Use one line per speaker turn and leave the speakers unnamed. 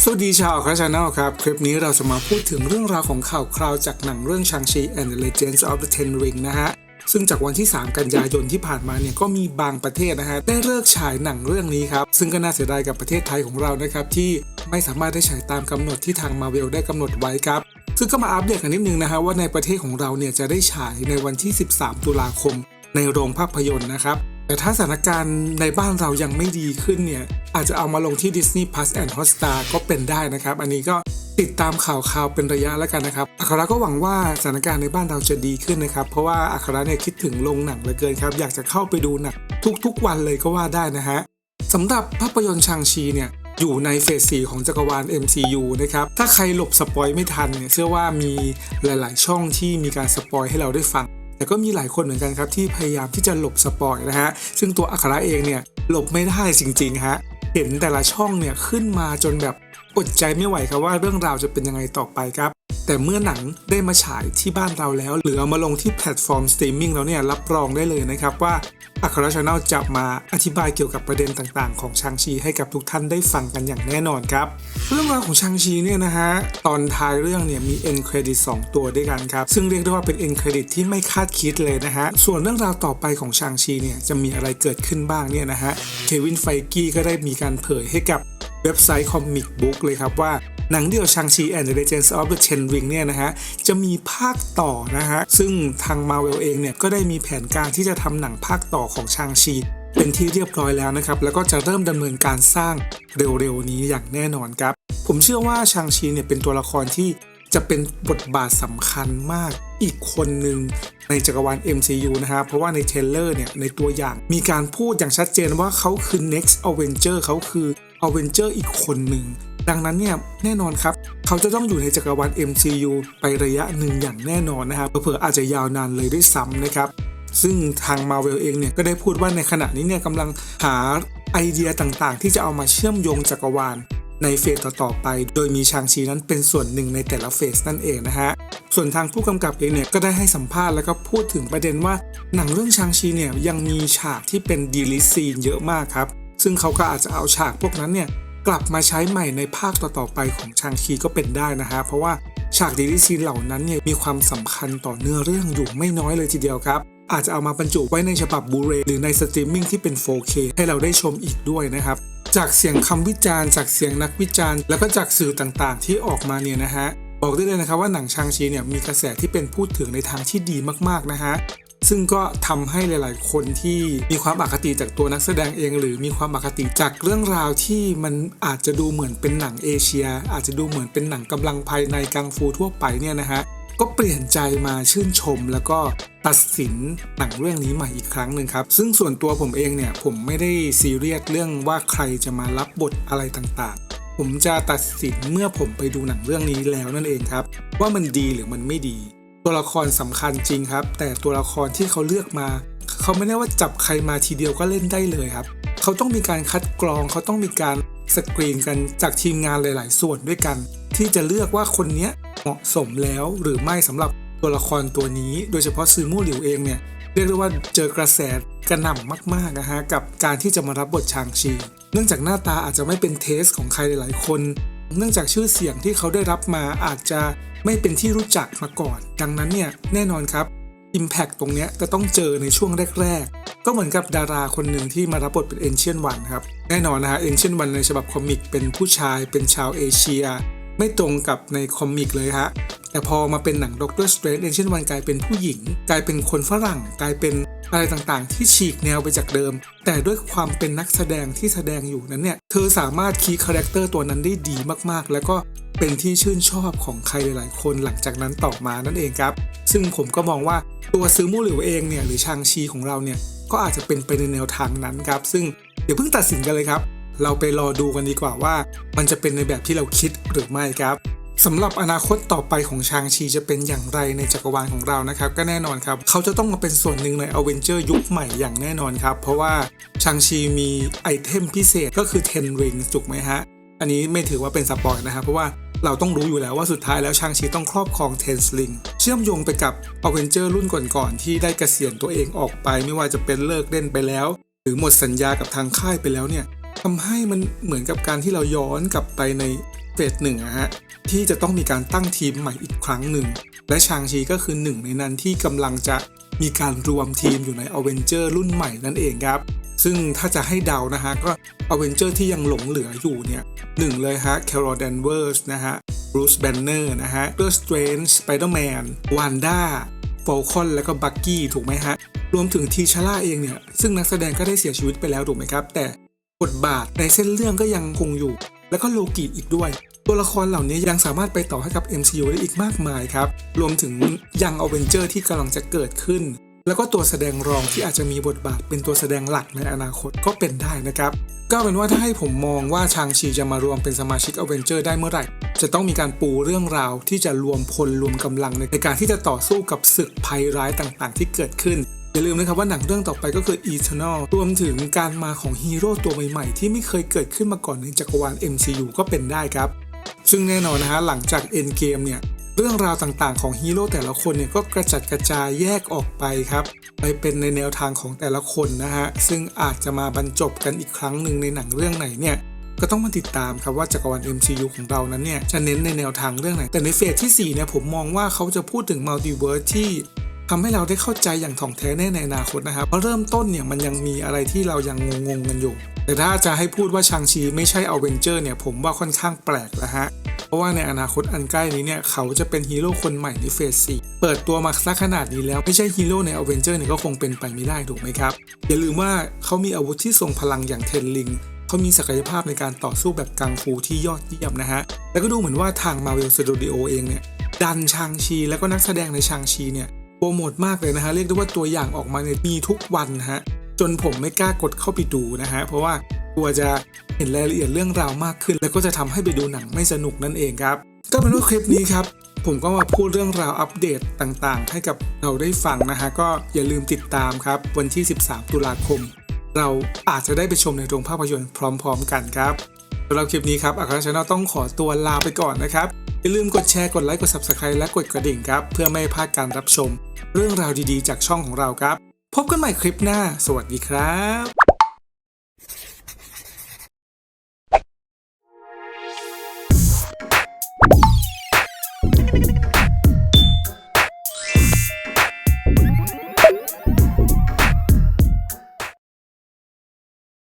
สวัสดีชาวคราชาแนลครับ คลิปนี้เราจะมาพูดถึงเรื่องราวของข่าวคราวจากหนังเรื่อง Shang-Chi and the Legends of the Ten Ring นะฮะ ซึ่งจากวันที่ 3 กันยายนที่ผ่านมาเนี่ยก็มีบางประเทศนะฮะ ได้เลิกฉายหนังเรื่องนี้ครับ ซึ่งก็น่าเสียดายกับประเทศไทยของเรานะครับ ที่ไม่สามารถได้ฉายตามกำหนดที่ทางมาเวลได้กำหนดไว้ครับ ซึ่งก็มาอัปเดตกันนิดนึงนะฮะว่าในประเทศของเราเนี่ยจะได้ฉายในวันที่ 13 ตุลาคม ในโรงภาพยนตร์นะครับ แต่ถ้าสถานการณ์ในบ้านเรายังไม่ดีขึ้นเนี่ยอาจจะเอามาลงที่ Disney Plus and Hotstar ก็เป็นได้นะครับ อันนี้ก็ติดตามข่าวข่าวเป็นระยะแล้วกันนะครับอัคราก็หวังว่าสถานการณ์ในบ้านเราจะดีขึ้นนะครับ เพราะว่าอัคราเนี่ยคิดถึงโรงหนังเหลือเกินครับ อยากจะเข้าไปดูหนังทุกๆวันเลยก็ว่าได้นะฮะสำหรับภาพยนตร์ชางชีเนี่ยอยู่ในเฟส4ของจักรวาล MCU นะครับ ถ้าใครหลบสปอยไม่ทันเนี่ยเชื่อว่ามีหลาย ๆ ช่องที่มีการสปอยให้เราได้ฟัง แต่ก็มีหลายคนเหมือนกันครับที่พยายามที่จะหลบสปอยนะฮะซึ่งตัวอัคราเองเนี่ยหลบไม่ได้จริงๆฮะเห็นแต่ละช่องเนี่ยขึ้นมาจนแบบอดใจไม่ไหวครับว่าเรื่องราวจะเป็นยังไงต่อไปครับ แต่เมื่อหนังได้มาฉายที่บ้านเราแล้ว หรือเอามาลงที่แพลตฟอร์มสตรีมมิ่งแล้วเนี่ยรับรองได้เลยนะครับว่า อัคราชาแนลจะมาอธิบายเกี่ยวกับประเด็นต่างๆ ของชางชีให้กับทุกท่านได้ฟังกันอย่างแน่นอนครับ เรื่องราวของชางชีเนี่ยนะฮะ ตอนท้ายเรื่องเนี่ยมีเอ็นเครดิต2ตัวด้วยกันครับ ซึ่งเรียกได้ว่าเป็นเอ็นเครดิตที่ไม่คาดคิดเลยนะฮะ ส่วนเรื่องราวต่อไปของชางชีเนี่ยจะมีอะไรเกิดขึ้นบ้างเนี่ยนะฮะ เควินไฟกี้ก็ได้มีการเผยให้กับเว็บไซต์คอมิกบุ๊กเลยครับว่า หนังเดี่ยวชางชี and the Legends of the Ten Ring เนี่ยนะฮะจะมีภาคต่อนะฮะซึ่งทาง Marvel เองเนี่ยก็ได้มีแผนการที่จะทำหนังภาคต่อของชางชีเป็นที่เรียบร้อยแล้วนะครับ แล้วก็จะเริ่มดำเนินการสร้างเร็วๆนี้อย่างแน่นอนครับ ผมเชื่อว่าชางชีเนี่ยเป็นตัวละครที่จะเป็นบทบาทสำคัญมากอีกคนหนึ่งในจักรวาล MCU นะฮะเพราะว่าในเทรลเลอร์เนี่ยในตัวอย่างมีการพูดอย่างชัดเจนว่าเขาคือ next Avenger เขาคือ Avenger อีกคนหนึ่ง ดังนั้นเนี่ยแน่นอนครับเขาจะต้องอยู่ในจักรวาล MCU ไประยะหนึ่งอย่างแน่นอนนะครับเผื่ออาจจะยาวนานเลยด้วยซ้ำนะครับซึ่งทาง Marvel เองเนี่ยก็ได้พูดว่าในขณะนี้เนี่ยกำลังหาไอเดียต่างๆ ที่จะเอามาเชื่อมโยงจักรวาลในเฟสต่อๆไป โดยมีชางชีนั้นเป็นส่วนหนึ่งในแต่ละเฟสนั่นเองนะฮะ ส่วนทางผู้กำกับเองเนี่ยก็ได้ให้สัมภาษณ์แล้วก็พูดถึงประเด็นว่า หนังเรื่องชางชีเนี่ยยังมีฉากที่เป็นดีลิซีนเยอะมากครับ ซึ่งเขาก็อาจจะเอาฉากพวกนั้นเนี่ย กลับมาใช้ใหม่ในภาคต่อๆไปของชางชีก็เป็นได้นะฮะ เพราะว่าฉากดีลิซีนเหล่านั้นเนี่ยมีความสำคัญต่อเนื้อเรื่องอยู่ไม่น้อยเลยทีเดียวครับ อาจจะเอามาบรรจุไว้ในฉบับบูเรหรือในสตรีมมิ่งที่เป็น 4K ให้เราได้ชมอีกด้วยนะครับ จากเสียงคำวิจารณ์ จากเสียงนักวิจารณ์ แล้วก็จากสื่อต่างๆ ที่ออกมาเนี่ยนะฮะบอกได้เลยนะครับว่าหนังชางชีเนี่ยมีกระแสที่เป็นพูดถึงในทางที่ดีมากๆนะฮะ ซึ่งก็ทำให้หลาย ๆ คนที่มีความอคติจากตัวนักแสดงเอง หรือมีความอคติจากเรื่องราวที่มันอาจจะดูเหมือนเป็นหนังเอเชีย อาจจะดูเหมือนเป็นหนังกำลังภายในกังฟูทั่วไปเนี่ยนะฮะก็เปลี่ยนใจมาชื่นชมแล้วก็ตัดสินหนังเรื่องนี้ใหม่อีกครั้งหนึ่งครับ ซึ่งส่วนตัวผมเองเนี่ยผมไม่ได้ซีเรียสเรื่องว่าใครจะมารับบทอะไรต่างๆ ผมจะตัดสินเมื่อผมไปดูหนังเรื่องนี้แล้วนั่นเองครับ ว่ามันดีหรือมันไม่ดี ตัวละครสำคัญจริงครับ แต่ตัวละครที่เขาเลือกมา เขาไม่ได้ว่าจับใครมาทีเดียวก็เล่นได้เลยครับ เขาต้องมีการคัดกรองเขาต้องมีการสกรีนกันจากทีมงานหลาย ๆ ส่วนด้วยกัน ที่จะเลือกว่าคนนี้เหมาะสมแล้วหรือไม่สำหรับตัวละครตัวนี้ โดยเฉพาะซือมู่หลิวเองเนี่ยเรียกได้ว่าเจอกระแสกระหน่ำมากๆนะฮะกับการที่จะมารับบทชางชี เนื่องจากหน้าตาอาจจะไม่เป็นเทสของใครหลายๆคน เนื่องจากชื่อเสียงที่เขาได้รับมาอาจจะไม่เป็นที่รู้จักมาก่อน ดังนั้นเนี่ยแน่นอนครับ Impact ตรงเนี้ยจะต้องเจอในช่วงแรก ๆ ก็เหมือนกับดาราคนหนึ่งที่มารับบทเป็น Ancient One ครับ แน่นอนนะฮะ Ancient One ในฉบับคอมิกเป็นผู้ชายเป็นชาวเอเชีย ไม่ตรงกับในคอมิกเลยฮะแต่พอมาเป็นหนังด็อกเตอร์สเตรนจ์เอเชียนวันกลายเป็นผู้หญิง กลายเป็นคนฝรั่ง กลายเป็น อะไรต่างๆ ที่ฉีกแนวไปจากเดิม แต่ด้วยความเป็นนักแสดงที่แสดงอยู่นั้นเนี่ย เธอสามารถคีย์คาแรคเตอร์ตัวนั้นได้ดีมากๆ แล้วก็เป็นที่ชื่นชอบของใครหลาย ๆ คนหลังจากนั้นต่อมานั่นเองครับ ซึ่งผมก็มองว่าตัวซื้อมู่หลิวเองเนี่ยหรือชางชีของเราเนี่ยก็อาจจะเป็นไปในแนวทางนั้นครับ ซึ่งเดี๋ยวเพิ่งตัดสินกันเลยครับ เราไปรอดูกันดีกว่าว่า มันจะเป็นในแบบที่เราคิดหรือไม่ครับ สำหรับอนาคตต่อไปของชางชีจะเป็นอย่างไรในจักรวาลของเรานะครับ ก็แน่นอนครับ เขาจะต้องมาเป็นส่วนหนึ่งในอเวนเจอร์ยุคใหม่อย่างแน่นอนครับ เพราะว่าชางชีมีไอเทมพิเศษก็คือ10 rings ถูกไหมฮะ อันนี้ไม่ถือว่าเป็นสปอยนะครับเพราะว่าเราต้องรู้อยู่แล้วว่าสุดท้ายแล้วชางชีต้องครอบครองเทนสลิงเชื่อมโยงไปกับอเวนเจอร์รุ่นก่อนๆที่ได้เกษียณตัวเองออกไป ไม่ว่าจะเป็นเลิกเล่นไปแล้ว หรือหมดสัญญากับทางค่ายไปแล้วเนี่ย ทำให้มันเหมือนกับการที่เราย้อนกลับไปในเฟสหนึ่งอะฮะที่จะต้องมีการตั้งทีมใหม่อีกครั้งหนึ่ง และชางชีก็คือหนึ่งในนั้นที่กำลังจะมีการรวมทีมอยู่ในอเวนเจอร์รุ่นใหม่นั่นเองครับ ซึ่งถ้าจะให้เดานะฮะก็อเวนเจอร์ที่ยังหลงเหลืออยู่เนี่ยหนึ่งเลยฮะแคโรแดนเวอร์สนะฮะบรูซแบนเนอร์นะฮะเดอร์สเตรนจ์สไปเดอร์แมนวันด้าโฟลคอนแล้วก็บักกี้ถูกไหมฮะรวมถึงทีชาร่าเองเนี่ยซึ่งนักแสดงก็ได้เสียชีวิตไปแล้วถูกไหมครับ แต่ บทบาทในเส้นเรื่องก็ยังคงอยู่ แล้วก็โลกิอีกด้วย ตัวละครเหล่านี้ยังสามารถไปต่อให้กับ MCU ได้อีกมากมายครับ รวมถึงยังอเวนเจอร์ที่กำลังจะเกิดขึ้น แล้วก็ตัวแสดงรองที่อาจจะมีบทบาทเป็นตัวแสดงหลักในอนาคตก็เป็นได้นะครับก็เป็นว่าถ้าให้ผมมองว่าชางชีจะมารวมเป็นสมาชิกอเวนเจอร์ได้เมื่อไหร่ จะต้องมีการปูเรื่องราวที่จะรวมพลรวมกำลังในการที่จะต่อสู้กับศึกภัยร้ายต่างๆ ที่เกิดขึ้น อย่าลืมนะครับว่าหนังเรื่องต่อไปก็คือ Eternal รวมถึงการมาของฮีโร่ตัวใหม่ๆ ที่ไม่เคยเกิดขึ้นมาก่อนในจักรวาล MCU ก็เป็นได้ครับ ซึ่งแน่นอนนะฮะหลังจาก Endgame เนี่ยเรื่องราวต่างๆของฮีโร่แต่ละคนเนี่ยก็กระจัดกระจายแยกออกไปครับไปเป็นในแนวทางของแต่ละคนนะฮะซึ่งอาจจะมาบรรจบกันอีกครั้งหนึ่งในหนังเรื่องไหนเนี่ยก็ต้องมาติดตามครับว่าจักรวาล MCU ของเรานั้นเนี่ยจะเน้นในแนวทางเรื่องไหน แต่ในเฟสที่4เนี่ยผมมองว่าเขาจะพูดถึงมัลติเวิร์สที่ ทำให้เราได้เข้าใจอย่างถ่องแท้แน่ในอนาคตนะครับเพราะเริ่มต้นเนี่ยมันยังมีอะไรที่เรายังงงๆกันอยู่ แต่ถ้าจะให้พูดว่าชางชีไม่ใช่อเวนเจอร์เนี่ยผมว่าค่อนข้างแปลกแล้วฮะเพราะว่าในอนาคตอันใกล้นี้เนี่ย เขาจะเป็นฮีโร่คนใหม่ในเฟส 4 เปิดตัวมาสักขนาดนี้แล้ว ไม่ใช่ฮีโร่ในอเวนเจอร์เนี่ยก็คงเป็นไปไม่ได้ถูกไหมครับ อย่าลืมว่าเขามีอาวุธที่ทรงพลังอย่างเทนลิงเขามีศักยภาพในการต่อสู้แบบกังฟูที่ยอดเยี่ยมนะฮะ แล้วก็ดูเหมือนว่าทาง Marvel Studio เองเนี่ย ดันชางชีแล้วก็นักแสดงในชางชีเนี่ย ปรโมทมากเลยนะฮะเรียกได้ว่าตัวอย่างออกมาเนี่ยมีทุกวันนะฮะจนผมไม่กล้ากดเข้าไปดูนะฮะเพราะว่ากลัวจะเห็นรายละเอียดเรื่องราวมากขึ้น แล้วก็จะทำให้ไปดูหนังไม่สนุกนั่นเองครับ ก็เป็นว่าคลิปนี้ครับผมก็มาพูดเรื่องราวอัปเดตต่างๆ ให้กับเราได้ฟังนะฮะก็อย่าลืมติดตามครับ วันที่ 13 ตุลาคม เราอาจจะได้ไปชมในโรงภาพยนตร์พร้อม ๆ กันครับสำหรับคลิปนี้ครับอัครชาแนลต้องขอตัวลาไปก่อนนะครับ อย่าลืมกดแชร์กดไลค์กด Subscribe และกดกระดิ่งครับ เพื่อไม่พลาดการรับชม เรื่องราวดีๆ จากช่องของเราครับ พบกันใหม่คลิปหน้า สวัสดีครับ